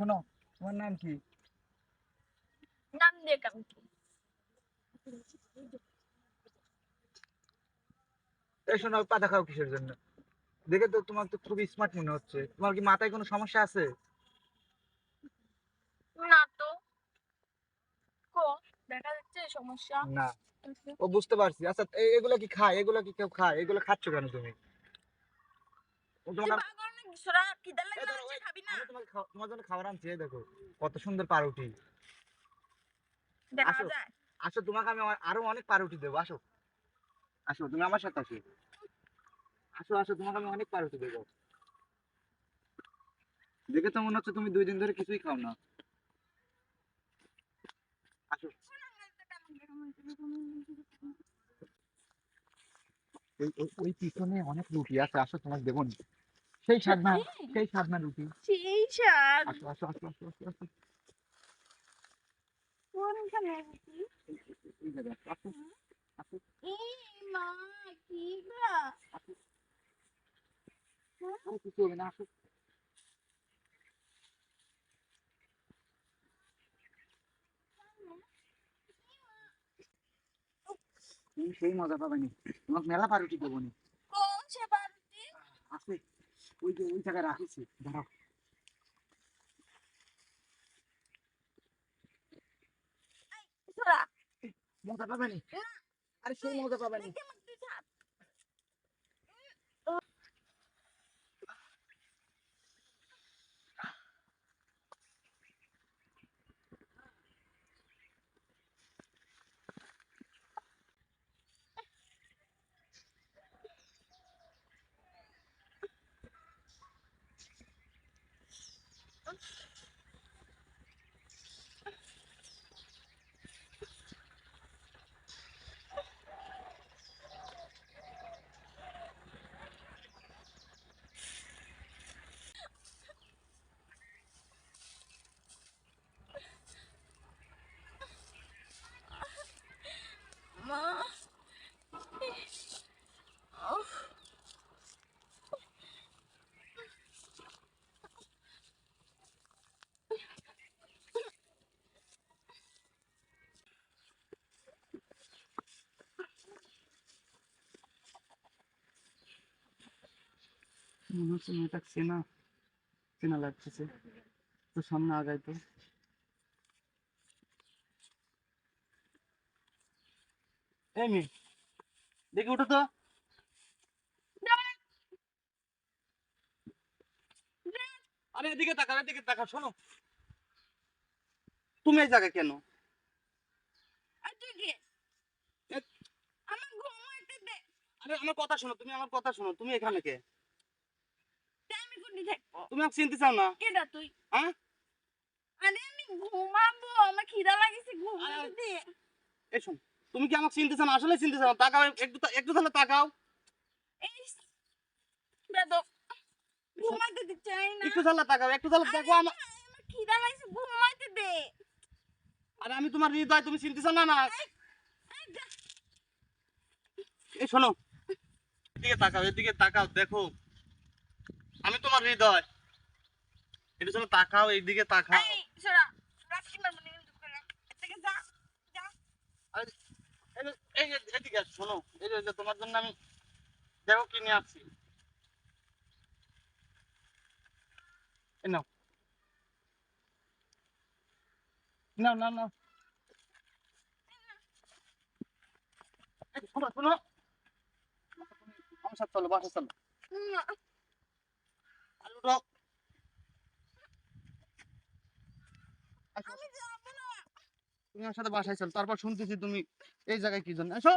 শোনো তোমার নাম কি? নাম দিয়ে এই শোনো পাতা খাও কিসের জন্য? দেখে তো তোমার তো খুবই স্মার্ট মনে হচ্ছে। তোমার কি মাথায় কোনো সমস্যা আছে? না তো। কো দেখা যাচ্ছে সমস্যা। না। ও বুঝতে পারছি। আচ্ছা এগুলো কি খায়? এগুলো কি কেউ খায়? এগুলো খাচ্ছ কেন তুমি? সোরা কি দাল খাবি না। তোমার জন্য খাবার আনছি দেখো কত সুন্দর পাউরুটি। দেখা যায়। আসো তোমাকে আমি আরও অনেক পাউরুটি দেবো আসো। আসো তুমি আমার সাথে আসো। আসো আসো তোমাকে আমি অনেক পাউরুটি দেবো। দেখে তো মনে হচ্ছে তুমি দুই দিন ধরে কিছুই খাও না। আসো। ওই- পিছনে অনেক রুটি আছে আসো তোমাকে দেবো নি। সেই সাধনা সেই সাধনা রুটি। সেই স্বাদ। আসো আসো আসো আসো আসো আসো। কোনখানে এই জায়গায় আসো, আসো আসো। এই মা কি গা আরে কিছু হবে না আসো। সেই মজা পাবে নি। তোমাকে মেলা পাউরুটি দেবো নি। কোন সে বাড়িতে আছে ওই যে ওই জায়গায় রাখেছি ধরো মজা পাবেনি না। আরে সেই মজা পাবে মনে হচ্ছে মেয়েটা চেনা চেনা লাগতেছে। তো সামনে আগাই তো। এই মেয়ে দেখি উঠো তো। আরে এদিকে তাকা এদিকে তাকা শোনো। তুমি এই জায়গায় কেন? আরে আমার কথা শোনো তুমি আমার কথা শোনো তুমি এখানে কে? থাকব তুমি আমাকে চিনতে চাও না? কেডা তুই? হ্যাঁ? আরে আমি ঘুমাবো আমার খিদা লাগেছে ঘুমাতে দে। এই শোন তুমি কি আমাকে চিনতে চাও না? আসলে চিনতে চাও না। তাকাও একটু একটু তাহলে তাকাও। এই বেদব। ঘুমাতে দিতে চাই না। একটু তাহলে তাকাও একটু তাহলে দেখো আমার খিদা লাগছে ঘুমাতে দে। আরে আমি তোমার হৃদয় তুমি চিনতে চাও না না? এই শোনো এদিকে তাকাও এদিকে তাকাও দেখো। আমি তোমার হৃদয়। একটু শোনো তাকাও এইদিকে তাকাও। না এদিকে শোনো। এই যে- তোমার জন্য আমি দেখো কি নিয়ে আসছি। নাও। নাও নাও নাও। শোনো শোনো। আমার সাথে চলো বাসা চলো। তুমি আমার সাথে বাসায় চলো তারপর শুনতেছি তুমি এই জায়গায় কি জন্য। আসো